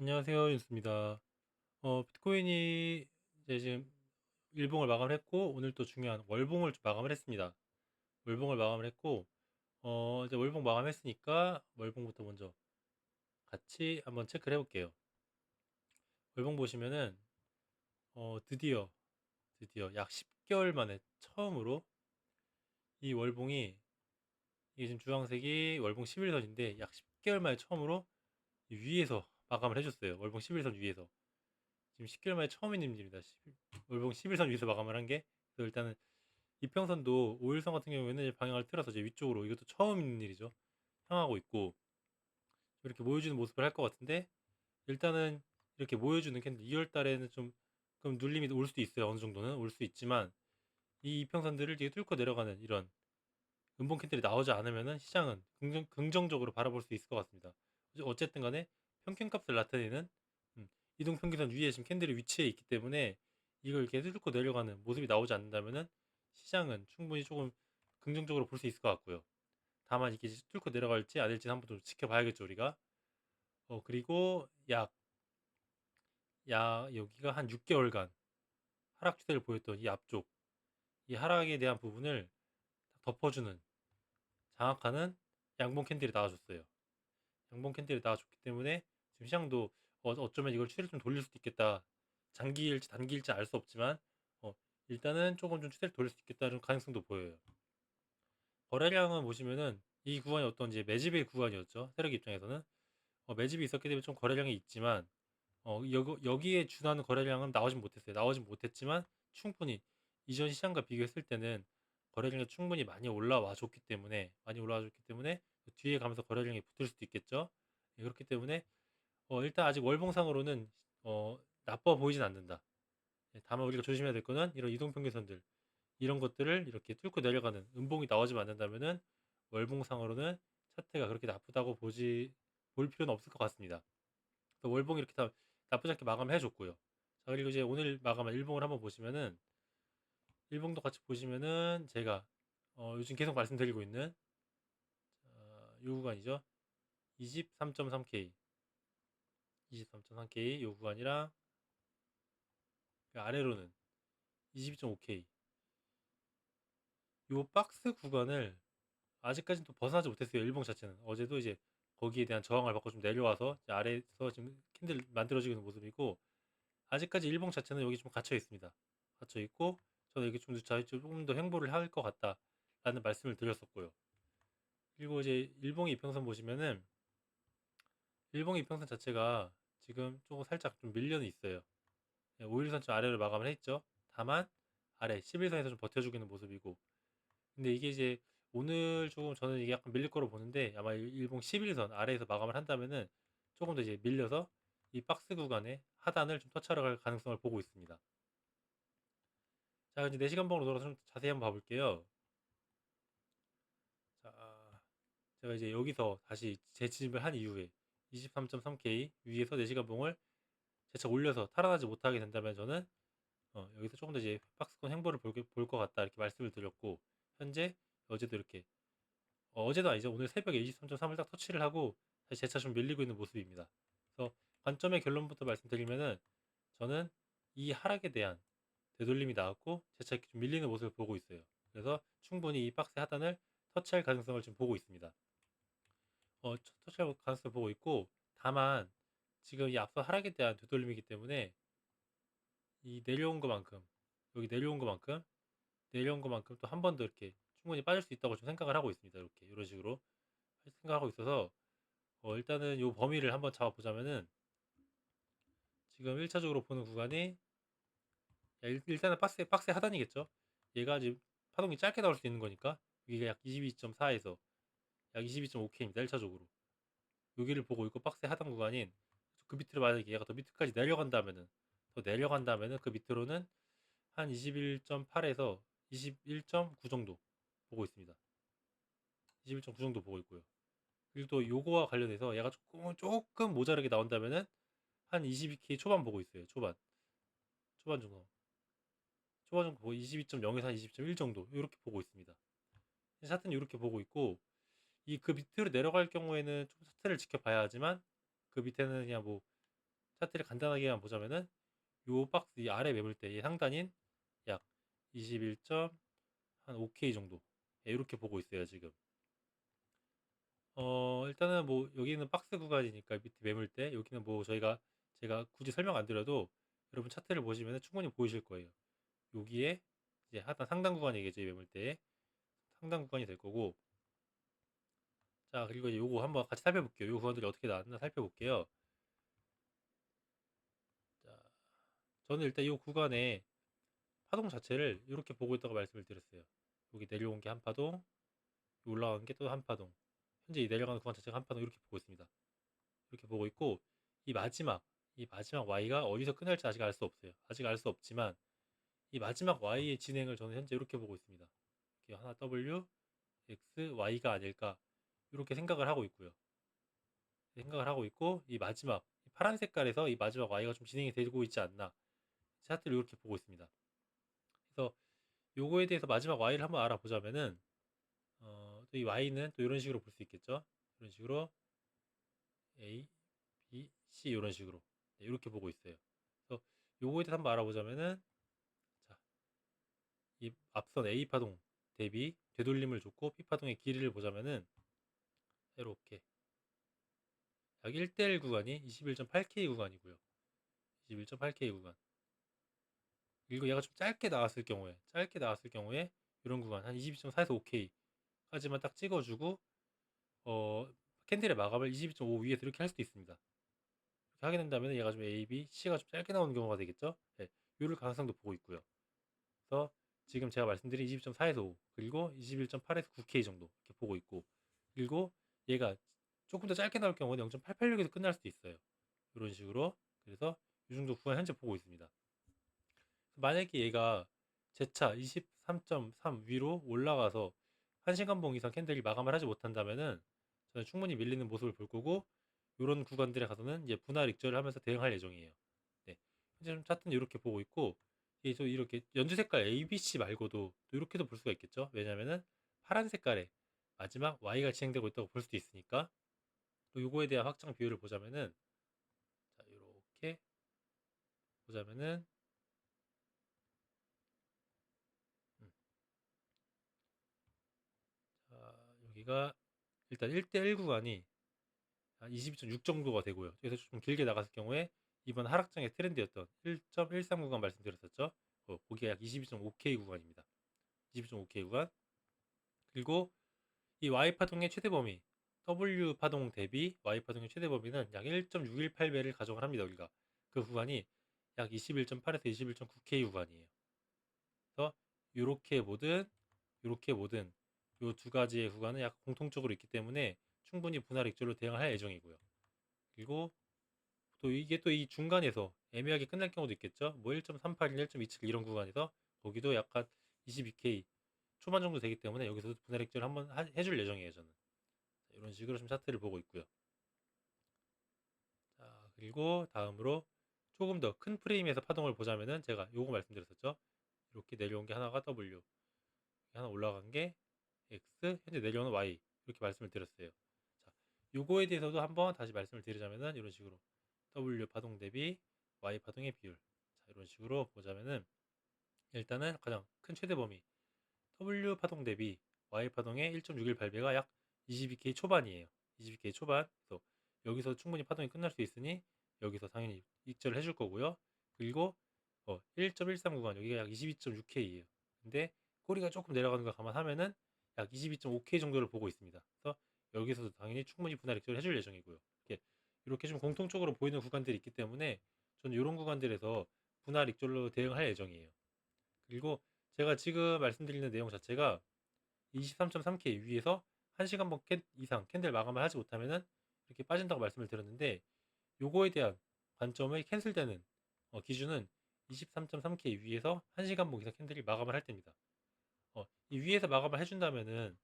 안녕하세요. 윤수입니다. 어, 비트코인이 이제 지금 일봉을 마감을 했고, 오늘 또 중요한 월봉을 좀 마감을 했습니다. 월봉을 마감을 했고, 어, 이제 월봉 마감했으니까 월봉부터 먼저 같이 한번 체크를 해 볼게요. 월봉 보시면은, 어, 드디어, 드디어 약 10개월 만에 처음으로 이 월봉이, 이게 지금 주황색이 월봉 11선인데, 약 10개월 만에 처음으로 이 위에서 마감을 해줬어요. 월봉 11선 위에서. 지금 10개월 만에 처음인 일입니다. 10 월봉 11선 위에서 마감을 한 게. 그래서 일단은 이평선도 5일선 같은 경우에는 방향을 틀어서 이제 위쪽으로 이것도 처음 있는 일이죠. 향하고 있고 이렇게 모여주는 모습을 할 것 같은데 일단은 이렇게 모여주는 캔들 2월 달에는 좀 그럼 눌림이 올 수도 있어요. 어느 정도는 올 수 있지만 이 이평선들을 이게 뚫고 내려가는 이런 음봉 캔들이 나오지 않으면은 시장은 긍정, 긍정적으로 바라볼 수 있을 것 같습니다. 어쨌든 간에 평균값을 나타내는 음, 이동평균선 위에 지금 캔들이 위치해 있기 때문에 이걸 이렇게 뚫고 내려가는 모습이 나오지 않는다면은 시장은 충분히 조금 긍정적으로 볼 수 있을 것 같고요. 다만 이게 뚫고 내려갈지 아닐지 한번 좀 지켜봐야겠죠 우리가. 어 그리고 약, 약 여기가 한 6개월간 하락 추세를 보였던 이 앞쪽 이 하락에 대한 부분을 덮어주는 장악하는 양봉 캔들이 나와줬어요. 양봉 캔들이 나와줬기 때문에 지금 시장도 어, 어쩌면 이걸 추세를 좀 돌릴 수도 있겠다. 장기일지 단기일지 알 수 없지만 어, 일단은 조금 좀 추세를 돌릴 수 있겠다는 가능성도 보여요. 거래량은 보시면은 이 구간이 어떤 이제 매집의 구간이었죠. 세력 입장에서는 어, 매집이 있었기 때문에 좀 거래량이 있지만 어, 여, 여기에 준하는 거래량은 나오진 못했어요. 나오진 못했지만 충분히 이전 시장과 비교했을 때는 거래량이 충분히 많이 올라와 줬기 때문에 많이 올라와 줬기 때문에 뒤에 가면서 거래량이 붙을 수도 있겠죠. 예, 그렇기 때문에 어, 일단 아직 월봉상으로는 어, 나빠 보이진 않는다. 예, 다만 우리가 조심해야 될 거는 이런 이동평균선들 이런 것들을 이렇게 뚫고 내려가는 음봉이 나오지 않는다면은 월봉상으로는 차트가 그렇게 나쁘다고 보지 볼 필요는 없을 것 같습니다. 월봉이 이렇게 다 나쁘지 않게 마감을 해줬고요. 자 그리고 이제 오늘 마감한 일봉을 한번 보시면은 일봉도 같이 보시면은 제가 어, 요즘 계속 말씀드리고 있는 어, 이 구간이죠. 23.3K 23.3K 이 구간이랑 그 아래로는 22.5K 이 박스 구간을 아직까지는 또 벗어나지 못했어요. 일봉 자체는 어제도 이제 거기에 대한 저항을 받고 좀 내려와서 아래에서 지금 캔들 만들어지고 있는 모습이고 아직까지 일봉 자체는 여기 좀 갇혀 있습니다. 갇혀 있고 저는 여기 좀 더, 조금 더 행보를 할 것 같다라는 말씀을 드렸었고요. 그리고 이제 일봉의 이평선 보시면은 일봉의 이평선 자체가 지금 조금 살짝 좀 밀려는 있어요. 5일선 좀 아래로 마감을 했죠. 다만 아래 11선에서 좀 버텨주고 있는 모습이고 근데 이게 이제 오늘 조금 저는 이게 약간 밀릴 거로 보는데 아마 일봉 11선 아래에서 마감을 한다면은 조금 더 이제 밀려서 이 박스 구간에 하단을 좀 터치하러 갈 가능성을 보고 있습니다. 자, 이제 4시간 봉으로 돌아서 좀 자세히 한번 봐볼게요. 자, 제가 이제 여기서 다시 재진입을 한 이후에 23.3K 위에서 4시간 봉을 재차 올려서 탈환하지 못하게 된다면 저는 어, 여기서 조금 더 이제 박스권 행보를 볼 것 같다 이렇게 말씀을 드렸고 현재 어제도 이렇게 어, 제도 아니죠. 오늘 새벽에 23.3을 딱 터치를 하고 다시 재차 좀 밀리고 있는 모습입니다. 그래서 관점의 결론부터 말씀드리면은 저는 이 하락에 대한 되돌림이 나왔고 재차 이렇게 좀 밀리는 모습을 보고 있어요. 그래서 충분히 이 박스 하단을 터치할 가능성을 지금 보고 있습니다. 어, 터치할 가능성을 보고 있고 다만 지금 이 앞서 하락에 대한 되돌림이기 때문에 이 내려온 것만큼 여기 내려온 것만큼 내려온 것만큼 또 한 번 더 이렇게 충분히 빠질 수 있다고 좀 생각을 하고 있습니다. 이렇게 이런 식으로 생각하고 있어서 어, 일단은 이 범위를 한번 잡아보자면은 지금 1차적으로 보는 구간이 일단은 박스 박스 하단이겠죠. 얘가 지금 파동이 짧게 나올 수 있는 거니까 여기가 약 22.4에서 약 22.5K입니다. 1차적으로 여기를 보고 있고 박스 하단 구간인 그 밑으로 만약에 얘가 더 밑까지 내려간다면은 더 내려간다면은 그 밑으로는 한 21.8에서 21.9 정도 보고 있습니다. 21.9 정도 보고 있고요. 그리고 또 요거와 관련해서 얘가 조금 조금 모자르게 나온다면은 한 22K 초반 보고 있어요. 초반. 초반 정도. 초반 정도 보고 22.0에서 한 22.1 정도 이렇게 보고 있습니다. 차트는 이렇게 보고 있고 이 그 밑으로 내려갈 경우에는 좀 차트를 지켜봐야 하지만 그 밑에는 그냥 뭐 차트를 간단하게만 보자면은 요 박스 이 아래 매물대의 상단인 약 21점 한 5K 정도. 예, 이렇게 보고 있어요 지금. 어 일단은 뭐 여기는 박스 구간이니까 밑에 매물대 여기는 뭐 저희가 제가 굳이 설명 안 드려도 여러분 차트를 보시면 충분히 보이실 거예요. 여기에 이제 하단 상단 구간이겠죠 이 매물대 상단 구간이 될 거고 자 그리고 요거 한번 같이 살펴볼게요. 요 구간들이 어떻게 나왔나 살펴볼게요. 자 저는 일단 이 구간에 파동 자체를 이렇게 보고 있다고 말씀을 드렸어요. 여기 내려온 게 한 파동 올라간 게또 한 파동 현재 이 내려가는 구간 자체가 한 파동 이렇게 보고 있습니다. 이렇게 보고 있고 이 마지막 이 마지막 Y가 어디서 끝날지 아직 알 수 없어요. 아직 알 수 없지만 이 마지막 Y의 진행을 저는 현재 이렇게 보고 있습니다. 이렇게 하나 W X Y가 아닐까 이렇게 생각을 하고 있고요. 생각을 하고 있고 이 마지막 이 파란 색깔에서 이 마지막 Y가 좀 진행이 되고 있지 않나. 차트를 이렇게 보고 있습니다. 그래서 요거에 대해서 마지막 Y를 한번 알아보자면은 어, 또 이 Y는 또 이런 식으로 볼 수 있겠죠? 이런 식으로 A, B, C 이런 식으로. 네, 이렇게 보고 있어요. 그래서 요거에 대해서 한번 알아보자면은 자, 이 앞선 A 파동 대비 되돌림을 줬고 B 파동의 길이를 보자면은 이렇게 약 1대1 구간이 21.8K 구간이고요 21.8K 구간 그리고 얘가 좀 짧게 나왔을 경우에 짧게 나왔을 경우에 이런 구간 한 22.4에서 5K 까지만 딱 찍어주고 어 캔들의 마감을 22.5 위에서 이렇게 할 수도 있습니다. 이렇게 하게 된다면 얘가 좀 A, B, C가 좀 짧게 나오는 경우가 되겠죠. 네, 요럴 가능성도 보고 있고요. 그래서 지금 제가 말씀드린 22.4에서 5 그리고 21.8에서 9K 정도 이렇게 보고 있고 그리고 얘가 조금 더 짧게 나올 경우는 0.886에서 끝날 수도 있어요. 이런 식으로 그래서 이 정도 구간 현재 보고 있습니다. 만약에 얘가 제차 23.3 위로 올라가서 1시간 봉 이상 캔들이 마감을 하지 못한다면은 저는 충분히 밀리는 모습을 볼 거고 이런 구간들에 가서는 이제 분할 익절을 하면서 대응할 예정이에요. 네. 현재 좀 차트는 이렇게 보고 있고 이게 또 이렇게 연두 색깔 ABC 말고도 또 이렇게도 볼 수가 있겠죠. 왜냐면은 파란 색깔에 마지막 Y가 진행되고 있다고 볼 수도 있으니까 또 요거에 대한 확장 비율을 보자면은 자, 이렇게 보자면은 음. 자, 여기가 일단 1대1 구간이 한 22.6 정도가 되고요. 그래서 좀 길게 나갔을 경우에 이번 하락장의 트렌드였던 1.13 구간 말씀드렸었죠. 어, 거기가 약 22.5K 구간입니다. 22.5K 구간. 그리고 이 Y 파동의 최대 범위 W 파동 대비 Y 파동의 최대 범위는 약 1.618배를 가정을 합니다. 우리가 그 구간이 약 21.8에서 21.9K 구간이에요. 그래서 이렇게 보든 이렇게 보든 이 두 가지의 구간은 약 공통적으로 있기 때문에 충분히 분할 익절로 대응할 예정이고요. 그리고 또 이게 또 이 중간에서 애매하게 끝날 경우도 있겠죠. 뭐 1.38, 1.27 이런 구간에서 거기도 약간 22K 초반 정도 되기 때문에 여기서도 분할 익절 한번 하- 해줄 예정이에요. 저는 이런 식으로 좀 차트를 보고 있고요. 자 그리고 다음으로 조금 더 큰 프레임에서 파동을 보자면은 제가 요거 말씀드렸었죠. 이렇게 내려온 게 하나가 W, 하나 올라간 게 X, 현재 내려오는 Y 이렇게 말씀을 드렸어요. 자, 요거에 대해서도 한번 다시 말씀을 드리자면은 이런 식으로 W 파동 대비 Y 파동의 비율 자, 이런 식으로 보자면은 일단은 가장 큰 최대 범위 W 파동 대비 Y 파동의 1.618배가 약 22K 초반이에요. 22K 초반. 그래서 여기서 충분히 파동이 끝날 수 있으니 여기서 당연히 익절을 해줄 거고요. 그리고 어, 1.13 구간 여기가 약 22.6K예요. 근데 꼬리가 조금 내려가는 걸 감안하면은 약 22.5K 정도를 보고 있습니다. 그래서 여기서도 당연히 충분히 분할 익절을 해줄 예정이고요. 이렇게 이렇게 좀 공통적으로 보이는 구간들이 있기 때문에 저는 이런 구간들에서 분할 익절로 대응할 예정이에요. 그리고 제가 지금 말씀드리는 내용 자체가 23.3K 위에서 1시간 번 캔, 이상 캔들 마감을 하지 못하면은 이렇게 빠진다고 말씀을 드렸는데 요거에 대한 관점의 캔슬되는 어, 기준은 23.3K 위에서 1시간 번 이상 캔들이 마감을 할 때입니다. 어, 이 위에서 마감을 해준다면은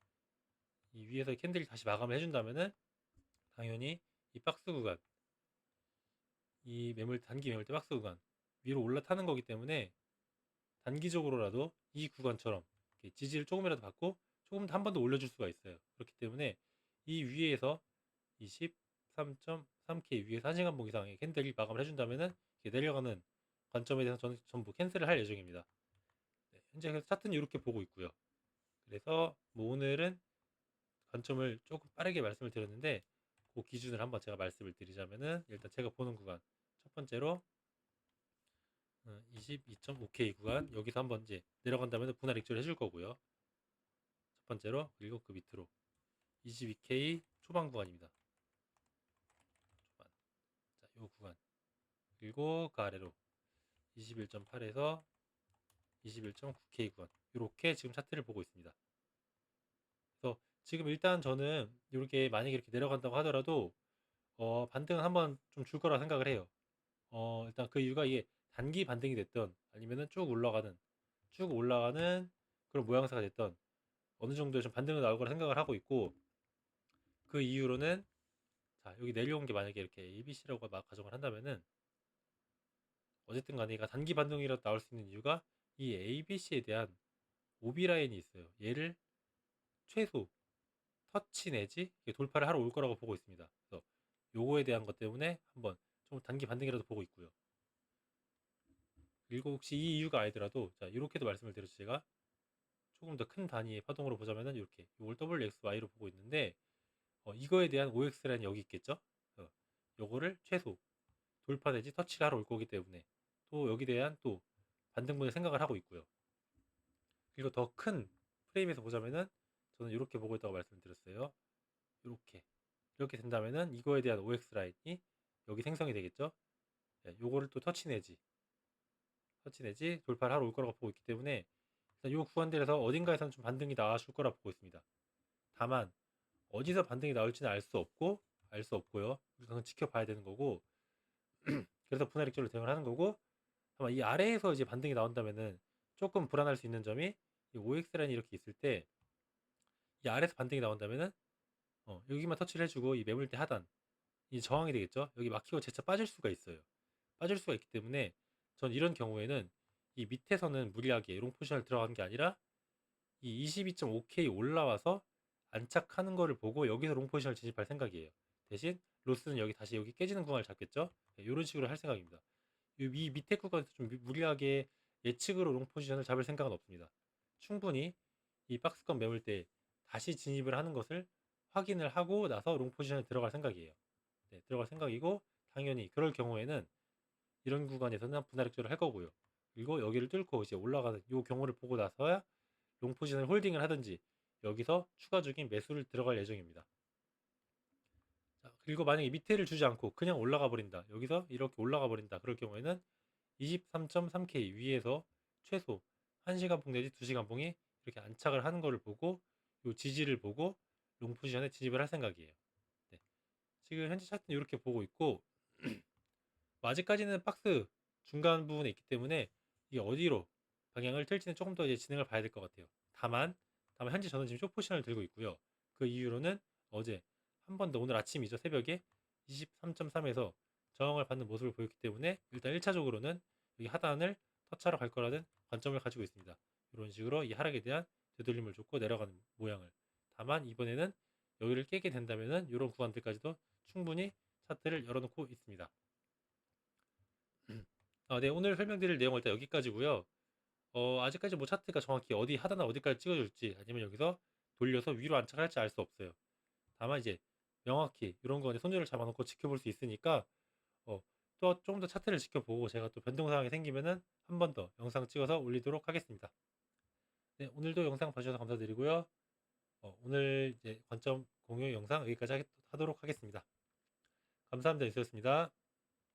이 위에서 캔들이 다시 마감을 해준다면은 당연히 이 박스 구간 이 매물 단기 매물대 박스 구간 위로 올라타는 거기 때문에 단기적으로라도 이 구간처럼 지지를 조금이라도 받고 조금 한 번 더 올려줄 수가 있어요. 그렇기 때문에 이 위에서 23.3 23K 위에서 1시간 봉 이상의 캔들이 마감을 해준다면은 내려가는 관점에 대해서 저는 전부 캔슬을 할 예정입니다. 네, 현재 그래서 차트는 이렇게 보고 있고요. 그래서 뭐 오늘은 관점을 조금 빠르게 말씀을 드렸는데 그 기준을 한번 제가 말씀을 드리자면은 일단 제가 보는 구간 첫 번째로 22.5K 구간 여기서 한번 이제 내려간다면 분할 익절을 해줄 거고요. 첫 번째로 그리고 그 밑으로 22K 초반 구간입니다. 초반. 자, 요 구간. 그리고 그 아래로 21.8에서 21.9K 구간. 이렇게 지금 차트를 보고 있습니다. 그래서 지금 일단 저는 이렇게 만약에 이렇게 내려간다고 하더라도 어, 반등은 한번 좀 줄 거라 생각을 해요. 어, 일단 그 이유가 이게 단기 반등이 됐던 아니면은 쭉 올라가는 쭉 올라가는 그런 모양새가 됐던 어느 정도의 좀 반등이 나올 거라 생각을 하고 있고 그 이유로는 자 여기 내려온 게 만약에 이렇게 ABC라고 막 가정을 한다면은 어쨌든 간에 이가 단기 반등이라도 나올 수 있는 이유가 이 ABC에 대한 오비 라인이 있어요. 얘를 최소 터치 내지 돌파를 하러 올 거라고 보고 있습니다. 그래서 요거에 대한 것 때문에 한번 좀 단기 반등이라도 보고 있고요. 그리고 혹시 이 이유가 아니더라도 자 이렇게도 말씀을 드렸죠 제가 조금 더 큰 단위의 파동으로 보자면은 이렇게 이걸 WXY로 보고 있는데 어, 이거에 대한 OX 라인이 여기 있겠죠? 어, 요거를 최소 돌파 내지 터치를 하러 올 거기 때문에 또 여기 대한 또 반등분의 생각을 하고 있고요. 그리고 더 큰 프레임에서 보자면은 저는 이렇게 보고 있다고 말씀드렸어요. 이렇게 이렇게 된다면은 이거에 대한 OX 라인이 여기 생성이 되겠죠? 네, 요거를 또 터치 내지 터치 내지 돌파를 하러 올 거라고 보고 있기 때문에 일단 요 구간들에서 어딘가에서는 좀 반등이 나와줄 거라 보고 있습니다. 다만 어디서 반등이 나올지는 알 수 없고 알 수 없고요. 그건 지켜봐야 되는 거고 그래서 분할 익절로 대응을 하는 거고 아마 이 아래에서 이제 반등이 나온다면은 조금 불안할 수 있는 점이 이 OX 라인이 이렇게 있을 때 이 아래에서 반등이 나온다면은 어, 여기만 터치를 해주고 이 매물대 하단 이 저항이 되겠죠. 여기 막히고 재차 빠질 수가 있어요. 빠질 수가 있기 때문에 전 이런 경우에는 이 밑에서는 무리하게 롱 포지션을 들어가는 게 아니라 이 22.5K 올라와서 안착하는 거를 보고 여기서 롱 포지션을 진입할 생각이에요. 대신 로스는 여기 다시 여기 깨지는 구간을 잡겠죠. 네, 이런 식으로 할 생각입니다. 이 밑에 구간에서 좀 무리하게 예측으로 롱 포지션을 잡을 생각은 없습니다. 충분히 이 박스권 매물 때 다시 진입을 하는 것을 확인을 하고 나서 롱 포지션에 들어갈 생각이에요. 네, 들어갈 생각이고 당연히 그럴 경우에는 이런 구간에서는 분할 액조를 할 거고요. 그리고 여기를 뚫고 이제 올라가는 이 경우를 보고 나서야 롱 포지션을 홀딩을 하든지 여기서 추가적인 매수를 들어갈 예정입니다. 자, 그리고 만약에 밑에를 주지 않고 그냥 올라가 버린다. 여기서 이렇게 올라가 버린다. 그럴 경우에는 23.3K 위에서 최소 1시간 봉 내지 2시간 봉이 이렇게 안착을 하는 것을 보고 요 지지를 보고 롱 포지션에 진입을 할 생각이에요. 네. 지금 현재 차트는 이렇게 보고 있고 뭐 아직까지는 박스 중간 부분에 있기 때문에 이게 어디로 방향을 틀지는 조금 더 이제 진행을 봐야 될 것 같아요. 다만 다만 현재 저는 지금 쇼포션을 들고 있고요. 그 이유로는 어제 한 번 더 오늘 아침이죠 새벽에 23.3에서 저항을 받는 모습을 보였기 때문에 일단 1차적으로는 여기 하단을 터치하러 갈 거라는 관점을 가지고 있습니다. 이런 식으로 이 하락에 대한 되돌림을 줬고 내려가는 모양을. 다만 이번에는 여기를 깨게 된다면은 이런 구간들까지도 충분히 차트를 열어놓고 있습니다. 아, 네, 오늘 설명드릴 내용은 일단 여기까지고요. 어, 아직까지 뭐 차트가 정확히 어디 하단을 어디까지 찍어줄지 아니면 여기서 돌려서 위로 안착할지 알 수 없어요. 다만 이제 명확히 이런 거에 손절을 잡아놓고 지켜볼 수 있으니까 어, 또좀더 차트를 지켜보고 제가 또 변동 사항이 생기면은 한 번 더 영상 찍어서 올리도록 하겠습니다. 네, 오늘도 영상 봐주셔서 감사드리고요. 어, 오늘 이제 관점 공유 영상 여기까지 하도록 하겠습니다. 감사합니다. 이수였습니다.